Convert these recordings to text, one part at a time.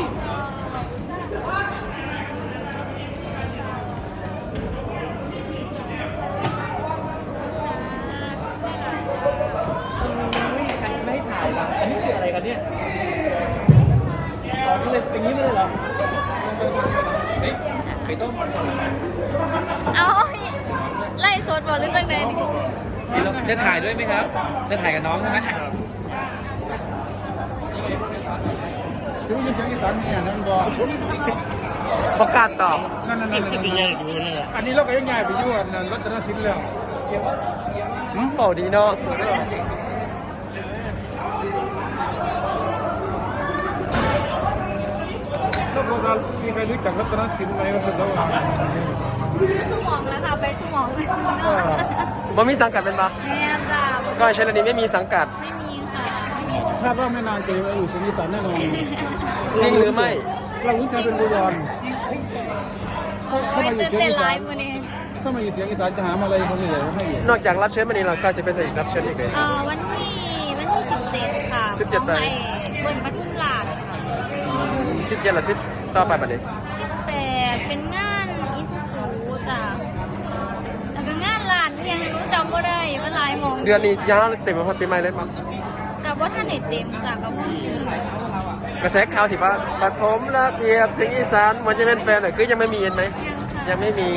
ิไม่ให้ถ่ายละอันนี้คืออะไรกันเนี่ยอ๋อก็เเป็นอย่างนี้เลยเหรอเฮ้ยไปต้มเล่สดบอลหรือจังใดนจะถ่ายด้วยไหมครับ จะถ่ายกับน้องใช่ไหม ถึงมีเสียงอีสานนี่อย่างนั้นบ่ประกาศตอบนั่นนั่นนั่นคือจะใหญ่ดูเลยอะอันนี้เราก็ยังใหญ่ไปอยู่อันนั้นรัตนศิลป์แล้วอืมเบาดีเนาะแล้วพวกเรามีใครรู้จักรัตนศิลป์ไหมว่าสุดแล้วว่าสมองแล้วค่ะไปสมองเลยบ่มีสังกัดเป็นปะแม่จ้าก็ชลนีไม่มีสังกัดไม่มีค่ะไม่มี คาดว่าไม่นานจะอยู่เสียงอีสานแน่นอนจริงหรือไม่ เรารู้จักเป็นบุรอนถ้าไม่มาอยู่ตื่นเสียงเต้นอีไลสานฟ์วันนี้ถ้ามาอยู่เสียงอีสานจะหามาอะไรคนใหญ่ๆมาให้อยู่นอกจากรับเชิญมานี่เราก็จะไปใส่อีกรับเชิญอีกเลย เอ่อวันที่วันที่สิบเจ็ดค่ะ17ของไอ้เบิ้ลปทุมราชค่ะสิบเจ็ดหรือสิบต่อไปบัดนี้แต่เป็นงานอีซูซูจ้ะแล้วก็งานร้านเนี่ยรู้จำบ่ได้ว่าหลายหมองเดือนนี้ยาวเต็มไปหมดปีใหม่เลยปะกับ ว่าท่านได้เต็มจ้ะกับพวกนี้กระแสข่าวที่ว่าปฐมระเบียบเสียงอีสานมันจะเป็นแฟนหน่อยคือยังไม่มีเห็นไหม ยัง ไม่มี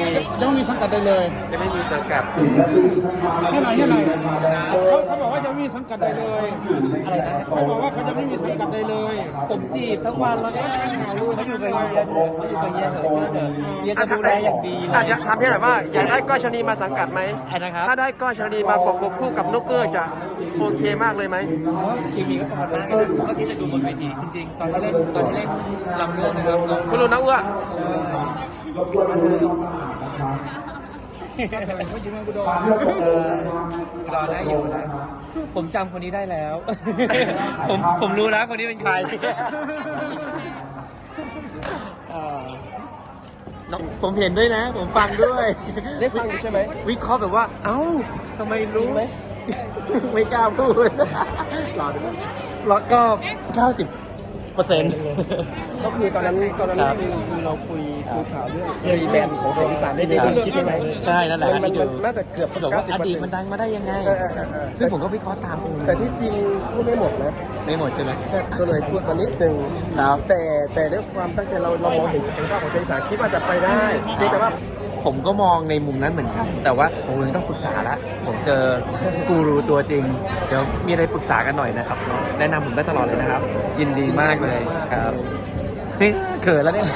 ยังมีสังกัดได้เลยยังไม่มีสังกัดให้หน่อยให้หน่อยเขาเขาบอกว่าจะไม่มีสังกัดใดเลยอะไรนะเขาบอกว่าเขาจะไม่มีสังกัดใดเลย ผมจีบทั้งวันแล้วก็เขาอยู่กับเฮียเขาอยู่กับเฮียเถอะเชื่อเถอะเฮียจะดูแลอย่างดีเลอาจยจะถามพี่หน่อยว่าอยากได้ก้อยชนีมาสังกัดไหมอะไรนะครับถ้าได้ก้อยชนีมาประกบคู่กับนุกเกอร์จะโอเคมากเลยไหมผมว่าเคมีก็ประมาณนั้นนะเมื่อกี้จะดูบนเวทีจริงๆ ตอนที่เล่นตอนที่เล่นลำเรื่องนะครับน้อ งคุณรู้นะอ้วเขาอยู่เมืองอุดรเออรอได้อยู่นะผมจำคนนี้ได้แล้ว ผมผมรู้แล้วคนนี้เป็นใครเออน้องผมเห็นด้วยนะ ผมฟังด้วย ได้ฟังอยู่ใช่ไหมวิเคราะห์แบบว่า เอ้าทำไมจริรู้งไหมไม่กล้าพูดแล้วก็ 90เปอร์เซ็นต์ก็คือตอนนั้นตอนนั้นครับคือคือเราคุยคุยข่าวเรื่องเคยแบนของเสียงอีสานได้ดีครับคิดยังไงใช่นั่นแหละมันมันที่ดูมันน่าจะเกือบเขาบอกว่า90%อดีตมันดังมาได้ยังไงเออเออเออเออซึ่งผมก็วิเคราะห์ตามเองแต่ที่จริงพูดไม่หมดนะไม่หมดใช่ไหมใช่ก็เลยพูดมานิดนึงครับแต่แต่ด้วยความตั้งใจเราเรามองเห็นศักยภาพของเสียงอีสานคิดว่าจะไปได้เพียงแต่ว่า ผมก็มองในมุมนั้นเหมือนกัน แต่ว่าผมยังต้องปรึกษาละ ผมเจอกูรูตัวจริง เดี๋ยวมีอะไรปรึกษากันหน่อยนะครับ แนะนำผมได้ตลอดเลยนะครับ ยินดีมากเลยครับเฮ้ยเขินแล้วเนี่ย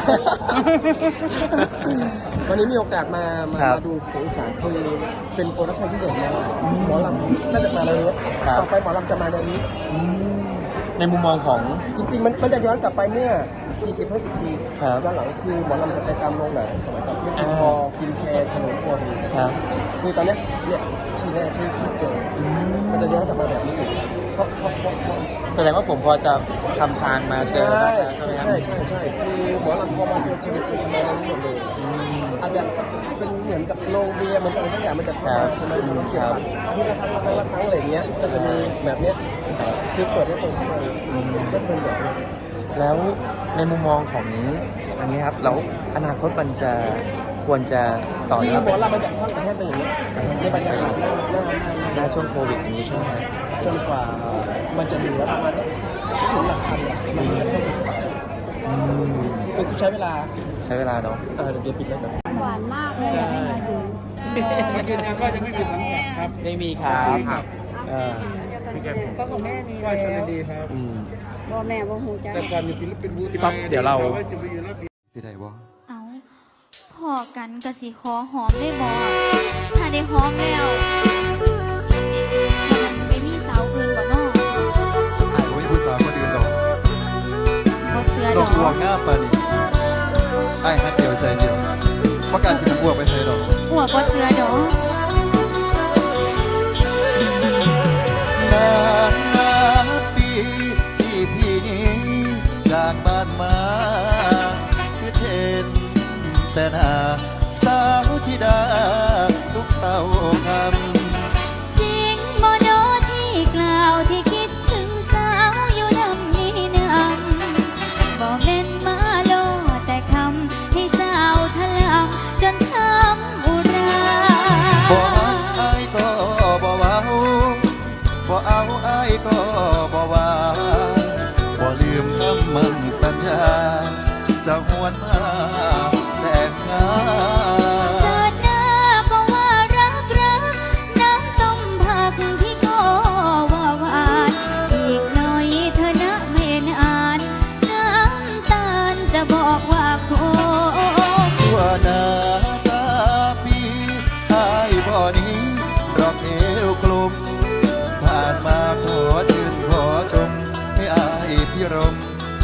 วันนี้มีโอกาสมามาครับมาดูเสียงอีสานคือเป็นโปรดักชันที่ใหญ่มากหมอลำน่าจะมาแล้วนี้ครับ ต่อไปหมอลำจะมาในนี้ ในมุมมองของ จริงๆ มันมันจะย้อนกลับไปเมื่อ 40-50ปีครับย้อนหลังคือหมอลำจะไปตามโรงหนังสมัยก่อนที่อ่าพอกินแคร์เฉลิมพลครับ คือตอนเนี้ยเนี่ยที่แรกที่ที่เจออมันจะย้อนกลับมาแบบนี้อีกเขาเขาเขาเขาแสดงว่าผมพอจะทำทางมาเจใช่อแล้วใช่ใช่ไหมครับ ใช่ใช่ใช่คือหมอลำพอมาเจอโควิดคือจะมาในนี้หมดเลย อืมอาจจะเป็นเหมือนกับโรงเบียร์เหมือนอะไรสักอย่างมันจะเข้ามาใช่ไหมมันต้องเก็บบัตรอาทิตย์ละครั้งละครั้งละครั้งอะไรอย่างเงี้ยก็จะมีแบบเนี้ยคือเปิดให้คนเข้ามาก็จะเป็นแบบนี้แล้วในมุมมองของอันนี้ครับแล้วอนาคตมันจะควรจะต่อคืยออดหมอลำมันจะค่อนข้างเป็นอย่างนี้ในบรรยากาศหน้าหน้าหน้าหหน้าน้าช่วงโควิดอย่างนี้ใช่ไหมจนกว่ามันจะเหลือประมาณสักถึงหลักพันเนี่ยมันถึงจะเข้าสู่ปกติอืมคือใช้เวลาใช้เวลาเนาะเออเดี๋ยวปิดเลยแบบ หวานมากเลยอยากให้มาดูยืนยันว่าจะไม่มีสังกัดครับไม่มีครับเออก็ของแม่มีว่าชแล้วดีครับอืมบ่แม่บ่หูจักแต่ก่อนมีศิลปินบูพี่ป๊อปเดี๋ยวเราจะไปอยู่รับที่ใดบ่เอาพอกันกะสิขอหอมได้บ่ถ้าได้หอมแล้วแล้วมันจะไปมีสาวอื่นบ่น้อไอ้โอ้ยพูดตามคนอื่นดอกบ่เสือดดออกกบัวงามปานนี้ไอ้ฮั ประกาศกินน้ำบัวไปใช้ดอกหัวบ่เสือดอก ว่าบ่ลืมคำมั่นสัญญาจะหวนมาแต่งงานเจอหน้าก็ว่ารักรักน้ำต้มผักพี่ก็ว่าหวานอีกหน่อยเธอนะไม่นานน้ำตาลจะบอกว่าโคชั่วหน้าตาปีอายบ่หนี้รอกเอวกลุ่มผ่านมาขอชื่นขอชมให้อายพี่รม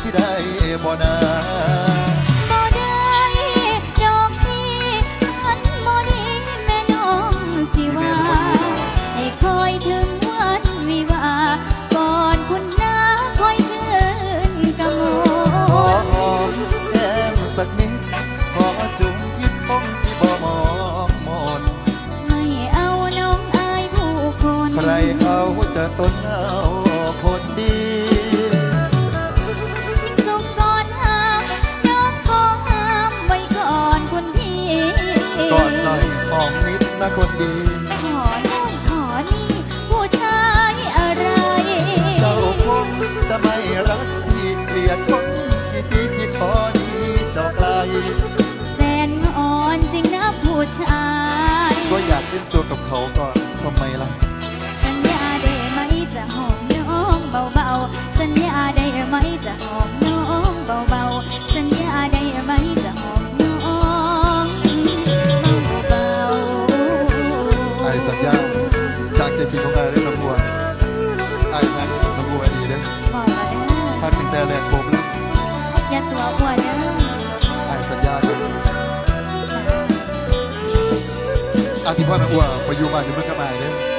ที่ได้บ่นา คนดี ขอโน่นขอนี่ ผู้ชายอะไร เจ้าคงจะไม่รักที่เกลียดคนที่ที่ที่พอดีเจ้าไกลแสนอ่อนจริงนะผู้ชาย ก็อยากเล่นตัวกับเขาก่อนทำไมล่ะ อย่ตัวอ้วนเด้อไอ้สัญญาครับอาทิตย์พ่อน้องบัวไปอยู่บ้านที่เมื่อกระบาเด้อ